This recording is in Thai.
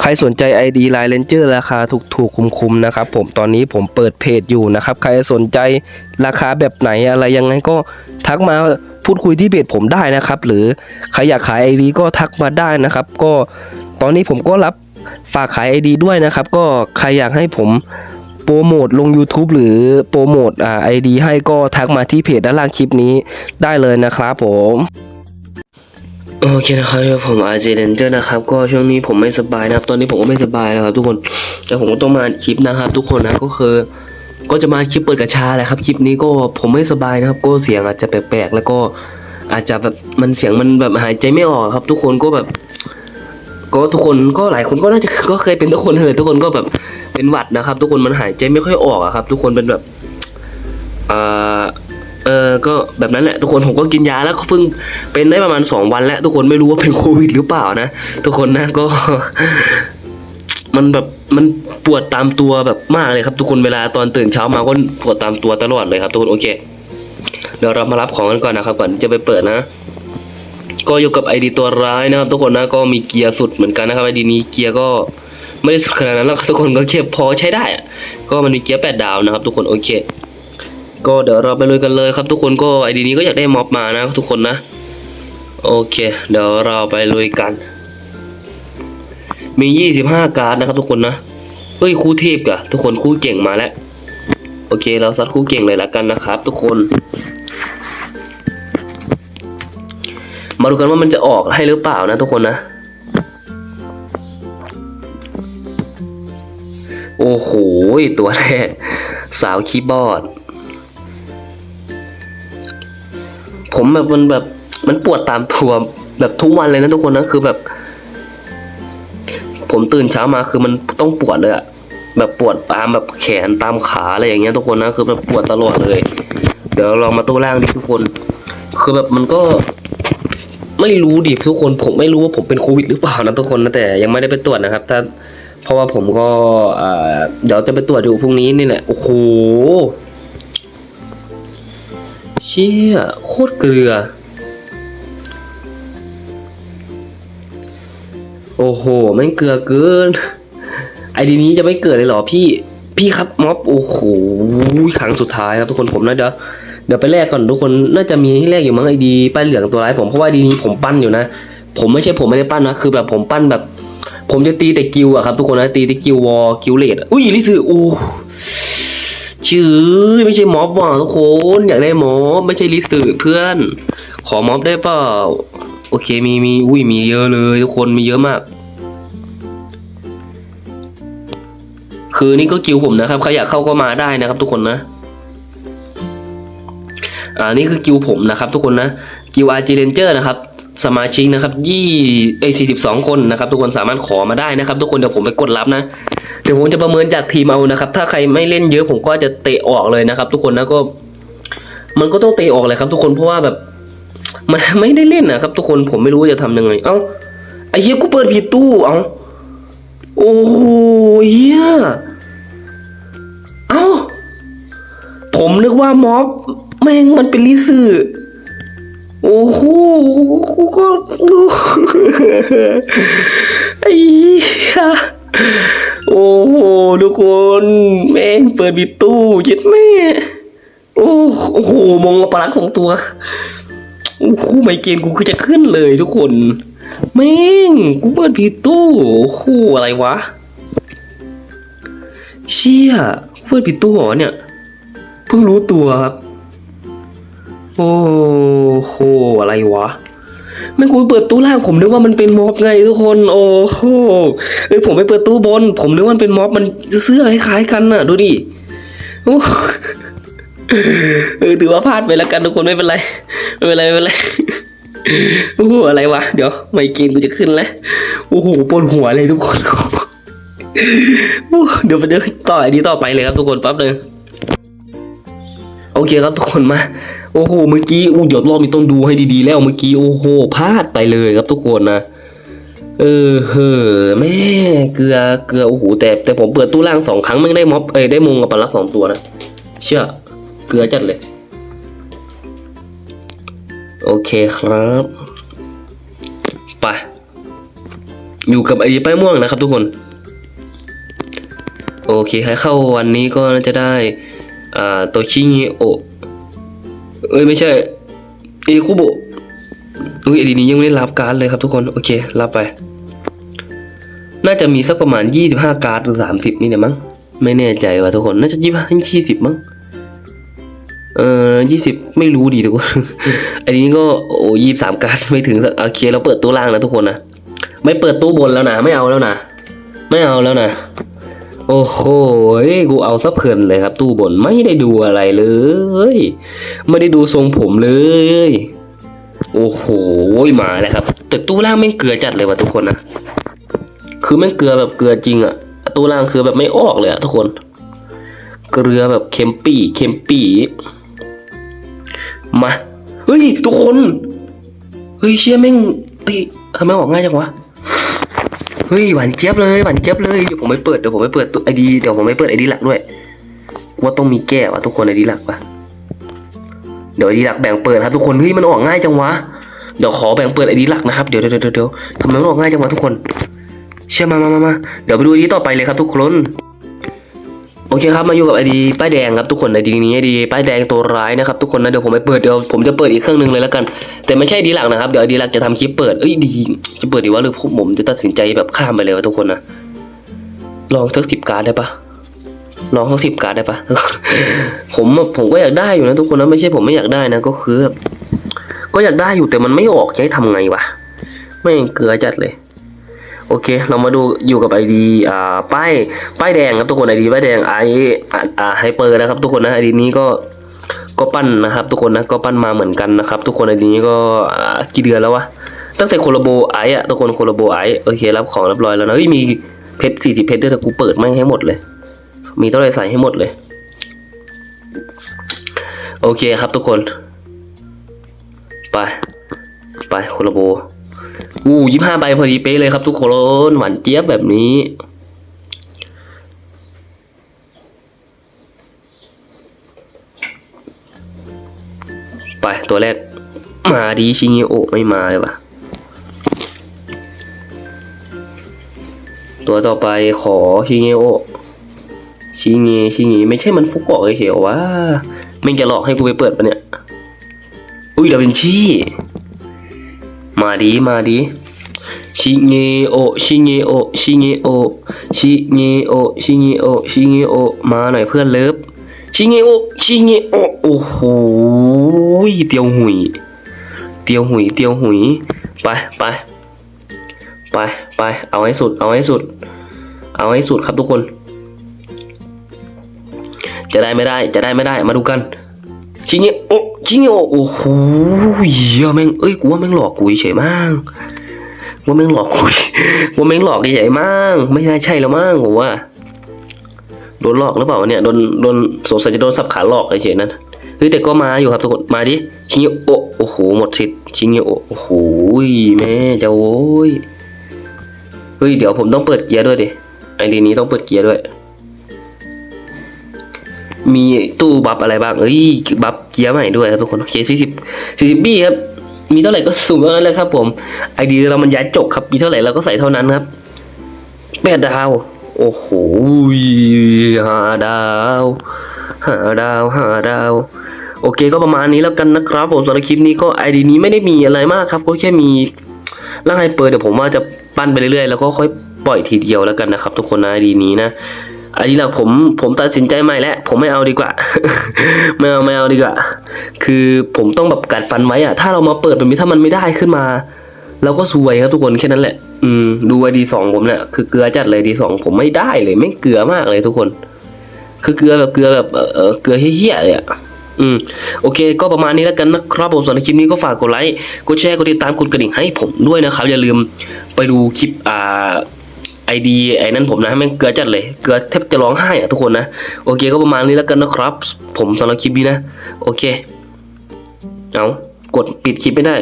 ใครสนใจ ID Line Ranger ราคาถูกๆ คุ้มๆ นะครับผมตอนนี้ผมเปิดเพจอยู่นะครับ ใครสนใจราคาแบบไหนอะไรยังไงก็ทักมาพูดคุยที่เพจผมได้นะครับ หรือใครอยากขาย ID ก็ทักมาได้นะครับ ก็ตอนนี้ผมก็รับฝากขาย ID ด้วยนะครับ ก็ใครอยากให้ผมโปรโมทลง YouTube หรือโปรโมทไอ่า ID ให้ก็ทักมาที่เพจด้านล่างคลิปนี้ได้เลยนะครับผม โอเคนะครับผมอาร์เจเรนเจอร์นะครับก็ช่วงนี้ผมไม่สบายนะครับ ตอนนี้ผมก็ไม่สบายแล้วครับทุกคนแต่ผมก็ต้องมาคลิปนะครับ ทุกคนนะก็คือ ก็จะมาคลิปเปิดกระชาแหละครับคลิปนี้ก็ผมไม่สบายนะครับ ก็เสียงอาจจะแปลกๆแล้วก็อาจจะแบบมันเสียงมันแบบหายใจไม่ออกครับ ทุกคนก็แบบ ก็ทุกคนก็หลายคนก็น่าจะก็เคยเป็นทุกคนเลยทุกคนก็แบบเป็นหวัดนะครับ ทุกคนมันหายใจไม่ค่อยออกอะครับ ทุกคนเป็นแบบอ่า เออก็แบบนั้นแหละทุกคนผมก็กินยาแล้วเพิ่งเป็นได้ประมาณ 2 วันแล้วทุกคนไม่รู้ว่าเป็นโควิดหรือเปล่านะ ทุกคนนะก็ มันแบบมันปวดตามตัวแบบมากเลยครับ ทุกคนเวลาตอนตื่นเช้ามาก็ปวดตามตัวตลอดเลยครับ ทุกคนโอเคเดี๋ยวเรามารับของกันก่อนนะครับ ก่อนจะไปเปิดนะ ก็อยู่กับไอดีตัวร้ายนะครับ ทุกคนนะก็มีเกียร์สุดเหมือนกันนะครับไอดีนี้เกียร์ก็ไม่ได้สุดขนาดนั้นแล้วทุกคนก็แค่พอใช้ได้ก็มันมีเกียร์แปดดาวนะครับ ทุกคนโอเค ก็เดี๋ยวเราไปลุยกันเลยครับ ทุกคนก็ไอดีนี้ก็อยากได้ม็อบมานะ ทุกคนนะ โอเค เดี๋ยวเราไปลุยกัน มี 25 การ์ดนะครับ ทุกคนนะเฮ้ยคู่เทพกะทุกคนคู่เก่งมาแล้ว โอเค เราซัดคู่เก่งเลยละกันนะครับ ทุกคน มาดูกันว่ามันจะออกให้หรือเปล่านะทุกคนนะโอ้โห ตัวแรก สาวคีย์บอร์ด ผมแบบมันแบบมันปวดตามตัวแบบทุกวันเลยนะทุกคนนะคือแบบ ผมตื่นเช้ามาคือมันต้องปวดเลยอะแบบปวดตามแบบแขนตามขาอะไรอย่างเงี้ยทุกคนนะคือแบบปวดตลอดเลย เดี๋ยวลองมาตู้ล่างดิทุกคน คือแบบมันก็ไม่รู้ดิทุกคนผมไม่รู้ว่าผมเป็นโควิดหรือเปล่านะทุกคนนะแต่ยังไม่ได้ไปตรวจนะครับ ถ้าเพราะว่าผมก็เดี๋ยวจะไปตรวจอยู่พรุ่งนี้นี่แหละโอ้โห เชี่ยโคตรเกลือ โอ้โหแม่งเกลือเกิน ไอดีนี้จะไม่เกิดเลยเหรอพี่ พี่ครับม็อบโอ้โหครั้งสุดท้ายครับทุกคนผมนะเดี๋ยวเดี๋ยวไปแลกก่อนทุกคนน่าจะมีให้แลกอยู่มั้งไอดีป้ายเหลืองตัวร้ายผมเพราะว่าดีนี้ผมปั้นอยู่นะ ผมไม่ใช่ผมไม่ได้ปั้นนะคือแบบผมปั้นแบบ ผมจะตีแต่กิวอะครับทุกคนนะตีแต่กิววอลกิวเลดอุ้ยลิซืออู้ ชื่อไม่ใช่ม็อบว่ะทุกคนอยากได้ม็อบไม่ใช่ลิสือเพื่อน ขอม็อบได้เปล่าโอเคมีมีอุ้ยมีเยอะเลยทุกคนมีเยอะมาก คือนี่ก็กิวผมนะครับใครอยากเข้าก็มาได้นะครับ ทุกคนนะอ่านี่คือกิวผมนะครับ ทุกคนนะกิวอาร์จีเรนเจอร์นะครับสมาชิกนะครับยี่ไอสี่สิบสองคนนะครับ ทุกคนสามารถขอมาได้นะครับ ทุกคนเดี๋ยวผมไปกดรับนะ เดี๋ยวผมจะประเมินจากทีมเอานะครับ ถ้าใครไม่เล่นเยอะผมก็จะเตะออกเลยนะครับ ทุกคนนะก็มันก็ต้องเตะออกเลยครับ ทุกคนเพราะว่าแบบ มันไม่ได้เล่นนะครับ ทุกคนผมไม่รู้จะทำยังไง เอ้าไอ้เหี้ยกูเปิดผิดตู้เอ้าโอ้โหเหี้ยเอ้าผมนึกว่าม็อบแม่งมันเป็นลิสือโอ้โหกูก็ดูไอ้เหี้ย โอ้โหทุกคนแม่งเปิดบิดตู้เจ็ดแม่ โอ้โหมองปลาลักสองตัวโอ้โหไมเกรนกูคือจะขึ้นเลยทุกคนแม่งกูเปิดผิดตู้โอ้โหอะไรวะ เชี่ยกูเปิดผิดตู้เหรอเนี่ยเพิ่งรู้ตัวครับ โอ้โหอะไรวะ แม่งกูเปิดตู้ล่างผมนึกว่ามันเป็นม็อบไงทุกคน โอ้โหเอ้ยผมไปเปิดตู้บน ผมนึกว่ามันเป็นม็อบมันเสื้อคล้ายๆกันน่ะ ดูดิโอ้เออถือว่าพลาดไปแล้วกันทุกคนไม่เป็นไรไม่เป็นไรไม่เป็นไรโอ้โหอะไรวะเดี๋ยวไมเกรนกูจะขึ้นแล้วโอ้โหปวดหัวเลยทุกคนโอ้เดี๋ยวไปเดี๋ยวต่อไอ้นี้ต่อไปเลยครับทุกคนแป๊บหนึงโอเคครับทุกคนมา โอ้โหเมื่อกี้อู้เดี๋ยวรอบนี้ต้องดูให้ดีๆ แล้วเมื่อกี้โอ้โหพลาดไปเลยครับทุกคนนะเออเฮ้อแม่เกลือเกลือโอ้โหแต่แต่ผมเปิดตู้ล่างสองครั้งไม่ได้ม็อบเอ้ยได้มงกับปลาลักสองตัวนะเชื่อเกลือจัดเลย โอเคครับไปอยู่กับไอดีป้ายม่วงนะครับทุกคน โอเคใครเข้าวันนี้ก็จะได้อ่าตัวชิงโอ เอ้ยไม่ใช่เอคุโบอุ้ยไอดีนี้ยังไม่ได้รับการ์ดเลยครับทุกคน โอเค รับไป น่าจะมีสักประมาณ 25 การ์ดหรือ 30 นี่เนี่ยมั้ง ไม่แน่ใจว่ะทุกคน น่าจะยี่ห้ายี่สิบมั้ง เออยี่สิบไม่รู้ดีทุกคน อันนี้ก็โอ้ยี่สามการ์ดไม่ถึงสักโอเคเราเปิดตู้ล่างนะทุกคนนะ ไม่เปิดตู้บนแล้วนะ ไม่เอาแล้วนะ ไม่เอาแล้วนะ โอ้โหกูเอาซะเพลินเลยครับ ตู้บนไม่ได้ดูอะไรเลย ไม่ได้ดูทรงผมเลย โอ้โหมาแล้วครับ แต่ตู้ล่างแม่งเกลือจัดเลยว่ะทุกคนนะ คือแม่งเกลือแบบเกลือจริงอะตู้ล่างคือแบบไม่ออกเลยอะทุกคน เกลือแบบเค็มปี่เค็มปี่มา เฮ้ย ทุกคน เฮ้ยเชี่ยแม่งเฮ้ยทำไมออกง่ายจังวะ เฮ้ยหวานเจี๊ยบเลยหวานเจี๊ยบเลยเดี๋ยวผมไม่เปิดเดี๋ยวผมไม่เปิดตัวไอดีเดี๋ยวผมไม่เปิดไอดีหลักด้วยกูว่าต้องมีแก้วะทุกคนไอดีหลักปะเดี๋ยวไอดีหลักแบ่งเปิดครับทุกคนเฮ้ยมันออกง่ายจังวะเดี๋ยวขอแบ่งเปิดไอดีหลักนะครับเดี๋ยวเดี๋ยวเดี๋ยวเดี๋ยวทำไมมันออกง่ายจังวะทุกคน เชื่อมามามามาเดี๋ยวไปดูไอดีต่อไปเลยครับทุกคน โอเคครับมาอยู่กับไอดีป้ายแดงครับทุกคนไอดีนี้ไอดีป้ายแดงตัวร้ายนะครับทุกคนนะเดี๋ยวผมไปเปิดเดี๋ยวผมจะเปิดอีกเครื่องหนึงเลยแล้วกัน แต่ไม่ใช่ดีหลักนะครับเดี๋ยวไอดีหลักจะทำคลิปเปิดเอ้ยดีจะเปิดดีวะหรือผมผมจะตัดสินใจแบบข้ามไปเลยวะทุกคนนะลองสักสิบการ์ดได้ปะลองสักสิบการ์ดได้ปะผมผมก็อยากได้อยู่นะทุกคนนะไม่ใช่ผมไม่อยากได้นะก็คือก็อยากได้อยู่แต่มันไม่ออกจะให้ทำไงวะไม่เกลือจัดเลย โอเค เรามาดูอยู่กับไอดีอ่าป้ายป้ายแดงครับทุกคนไอดีป้ายแดงไออ่าไฮเปอร์นะครับทุกคนนะไอดีนี้ก็ก็ปั้นนะครับ ทุกคนนะก็ปั้นมาเหมือนกันนะครับ ทุกคนไอดีนี้ก็กี่เดือนแล้ววะตั้งแต่โคลาโบไออะทุกคนโคลาโบไอโอเครับของเรียบร้อยแล้วนะเฮ้ยมีเพชรสี่สิบเพชรด้วยแต่กูเปิดไม่ให้หมดเลย มีเท่าไรใส่ให้หมดเลย โอเคครับทุกคน ไป ไปโคลาโบ อู้ยี่ห้าใบพอดีเป๊ะเลยครับทุกคนหวานเจี๊ยบแบบนี้ ไปตัวแรก มาดีชิงิโอไม่มาเลยวะตัวต่อไปขอชิงิโอชิงิชิงิไม่ใช่มันฟุกเกาะเฉยๆวะไม่จะหลอกให้กูไปเปิดปะเนี่ย อุ้ยดาวินชี มาดีมาดีชิเงโอชิเงโอชิเงโอชิเงโอชิเงโอชิเงโอมาหน่อยเพื่อนเลิฟชิเงโอชิเงโอโอ้โหเตียวหุยเตียวหุยเตียวหุยไปไปไปไปเอาให้สุดเอาให้สุด เอาให้สุดครับทุกคน จะได้ไม่ได้จะได้ไม่ได้มาดูกัน ชิงเงโอ้ชิงเงโอโอ้โหเหี้ยแม่งเอ้ยกูว่าแม่งหลอกกูเฉยมากว่าแม่งหลอกกูว่าแม่งหลอกเฉยมากไม่น่าใช่แล้วมั้งผมว่าโดนหลอกหรือเปล่าเนี่ยโดนโดนสงสัยจะโดนสับขาหลอกเฉยนั่นเฮ้ยแต่ก็มาอยู่ครับทุกคนมาดิชิงเงโอโอ้โหหมดสิทธิ์ชิงเงโอโอ้โหแม่เจ้าโว้ยเฮ้ยเดี๋ยวผมต้องเปิดเกียร์ด้วยดิไอเดีนี้ต้องเปิดเกียร์ด้วย มีตู้บัฟอะไรบ้างเอ้ยบัฟเกียร์ใหม่ด้วยครับทุกคนโอเคสี่สิบสี่สิบบี้ครับมีเท่าไหร่ก็สุ่มเท่านั้นเลยครับผมไอดีเรามันย้ายจกครับมีเท่าไหร่เราก็ใส่เท่านั้นครับแปดดาวโอ้โหห้าดาวห้าดาวห้าดาวโอเคก็ประมาณนี้แล้วกันนะครับผมสำหรับคลิปนี้ก็ไอดีนี้ไม่ได้มีอะไรมากครับก็แค่มีร่างไฮเปอร์เดี๋ยวผมว่าจะปั้นไปเรื่อยๆ แล้วก็ค่อยปล่อยทีเดียวแล้วกันนะครับ ทุกคนนะไอดีนี้นะ อันนี้แหละผมผมตัดสินใจใหม่แล้ว ผมไม่เอาดีกว่า ไม่เอาไม่เอาดีกว่า คือผมต้องแบบกัดฟันไว้อะถ้าเรามาเปิดแบบนี้ถ้ามันไม่ได้ขึ้นมา เราก็ซวยครับทุกคนแค่นั้นแหละ อืม ดูไอดีสองผมเนี่ยคือเกลือจัดเลยดีสองผมไม่ได้เลย ไม่เกลือมากเลยทุกคน คือเกลือแบบเกลือแบบเออเออเกลือเฮี้ยๆเลยอะอืมโอเค ก็ประมาณนี้แล้วกันนะครับผมสำหรับคลิปนี้ก็ฝากกดไลค์กดแชร์กดติดตามกดกระดิ่งให้ผมด้วยนะครับ อย่าลืมไปดูคลิปอ่า ไอดีไอ้นั้นผมนะแม่งเกลือจัดเลย เกลือแทบจะร้องไห้อะทุกคนนะ โอเคก็ประมาณนี้แล้วกันนะครับ ผมสำหรับคลิปนี้นะ โอเค เอากดปิดคลิปไม่ได้